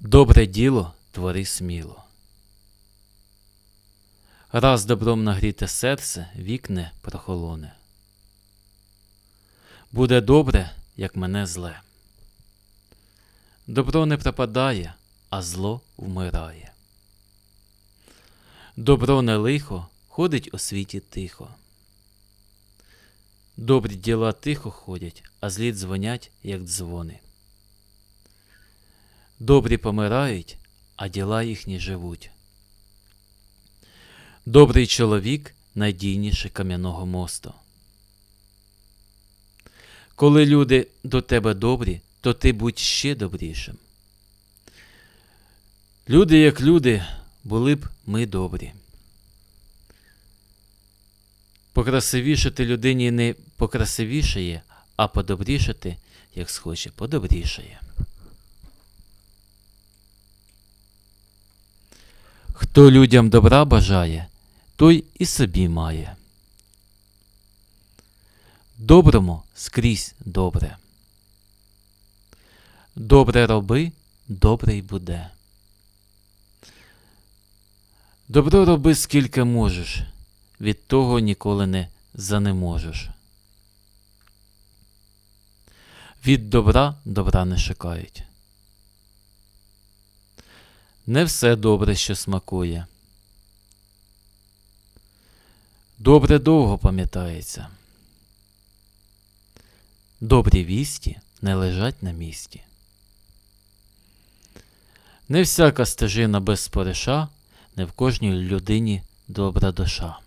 Добре діло твори сміло. Раз добром нагріте серце, вікне прохолоне. Буде добре, як мене зле. Добро не пропадає, а зло вмирає. Добро не лихо ходить у світі тихо. Добрі діла тихо ходять, а злі дзвонять, як дзвони. Добрі помирають, а діла їхні живуть. Добрий чоловік найдійніше кам'яного мосту. Коли люди до тебе добрі, то ти будь ще добрішим. Люди, як люди, були б ми добрі. Покрасивішати людині не покрасивішає, а подобрішати, як схоче, подобрішає. Хто людям добра бажає, той і собі має. Доброму скрізь добре. Добре роби, добре й буде. Добро роби скільки можеш, від того ніколи не занеможеш. Від добра добра не шукають. Не все добре, що смакує. Добре довго пам'ятається. Добрі вісті не лежать на місці. Не всяка стежина без спориша, не в кожній людині добра душа.